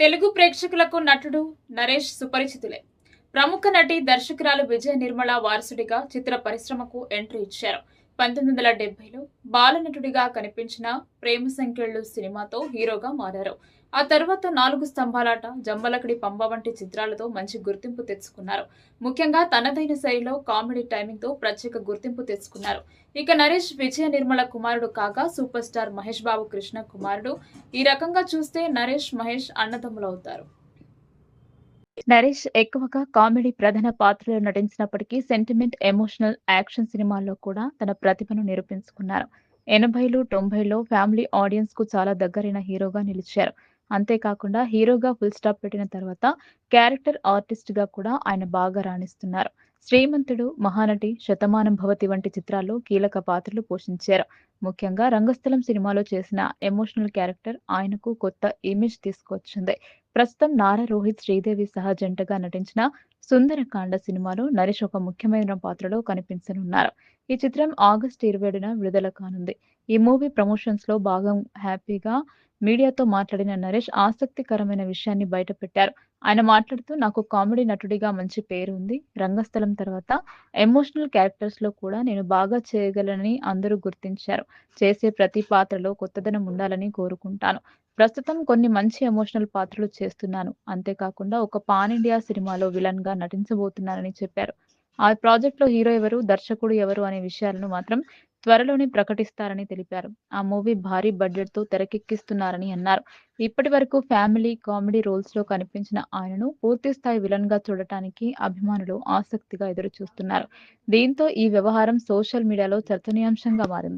తెలుగు ప్రేక్షకులకు నటుడు నరేష్ సుపరిచితులే. ప్రముఖ నటి దర్శకురాలు విజయ నిర్మల వారసుడిగా చిత్ర పరిశ్రమకు ఎంట్రీ ఇచ్చారు. పంతొమ్మిది వందల డెబ్బైలో బాలనటుడిగా కనిపించిన ప్రేమ సంఖ్యలు సినిమాతో హీరోగా మారారు. ఆ తర్వాత నాలుగు స్తంభాలాట జంబలకడి పంబ వంటి చిత్రాలతో మంచి గుర్తింపు తెచ్చుకున్నారు. ముఖ్యంగా తనదైన శైలిలో కామెడీ టైమింగ్తో ప్రత్యేక గుర్తింపు తెచ్చుకున్నారు. ఇక నరేష్ విజయ నిర్మల కుమారుడు కాగా సూపర్ స్టార్ మహేష్ బాబు కృష్ణ కుమారుడు. ఈ రకంగా చూస్తే నరేష్ మహేష్ అన్నదమ్ములవుతారు. నరేష్ ఎక్కువగా కామెడీ ప్రధాన పాత్రలో నటించినప్పటికీ సెంటిమెంట్ ఎమోషనల్ యాక్షన్ సినిమాల్లో కూడా తన ప్రతిభను నిరూపించుకున్నారు. ఎనభైలు తొంభైలో ఫ్యామిలీ ఆడియన్స్కు చాలా దగ్గరైన హీరోగా నిలిచారు. అంతేకాకుండా హీరోగా ఫుల్ స్టాప్ పెట్టిన తర్వాత క్యారెక్టర్ ఆర్టిస్ట్గా కూడా ఆయన బాగా రాణిస్తున్నారు. శ్రీమంతుడు మహానటి శతమానం భవతి వంటి చిత్రాల్లో కీలక పాత్రలు పోషించారు. ముఖ్యంగా రంగస్థలం సినిమాలో చేసిన ఎమోషనల్ క్యారెక్టర్ ఆయనకు కొత్త ఇమేజ్ తీసుకొచ్చింది. ప్రస్తుతం నారా రోహిత్ శ్రీదేవి సహా జంటగా నటించిన సుందరకాండ సినిమాలో నరేష్ ఒక ముఖ్యమైన పాత్రలో కనిపించనున్నారు. ఈ చిత్రం ఆగస్టు ఇరవై ఏడున విడుదల కానుంది. ఈ మూవీ ప్రమోషన్స్లో భాగం హ్యాపీగా మీడియాతో మాట్లాడిన నరేష్ ఆసక్తికరమైన విషయాన్ని బయటపెట్టారు. ఆయన మాట్లాడుతూ నాకు కామెడీ నటుడిగా మంచి పేరు ఉంది రంగస్థలం తర్వాత ఎమోషనల్ క్యారెక్టర్స్లో కూడా నేను బాగా చేయగలనని అందరూ గుర్తించారు. చేసే ప్రతి పాత్రలో కొత్తదనం ఉండాలని కోరుకుంటాను. ప్రస్తుతం కొన్ని మంచి ఎమోషనల్ పాత్రలు చేస్తున్నాను. అంతేకాకుండా ఒక పాన్ ఇండియా సినిమాలో విలన్గా నటించబోతున్నానని చెప్పారు. ఆ ప్రాజెక్ట్లో హీరో ఎవరు దర్శకుడు ఎవరు అనే విషయాలను మాత్రం త్వరలోనే ప్రకటిస్తారని తెలిపారు. ఆ మూవీ భారీ బడ్జెట్తో తెరకెక్కిస్తున్నారని అన్నారు. ఇప్పటి వరకు ఫ్యామిలీ కామెడీ రోల్స్లో కనిపించిన ఆయనను పూర్తి స్థాయి విలన్గా చూడటానికి అభిమానులు ఆసక్తిగా ఎదురు చూస్తున్నారు దీంతో ఈ వ్యవహారం సోషల్ మీడియాలో చర్చనీయాంశంగా మారింది.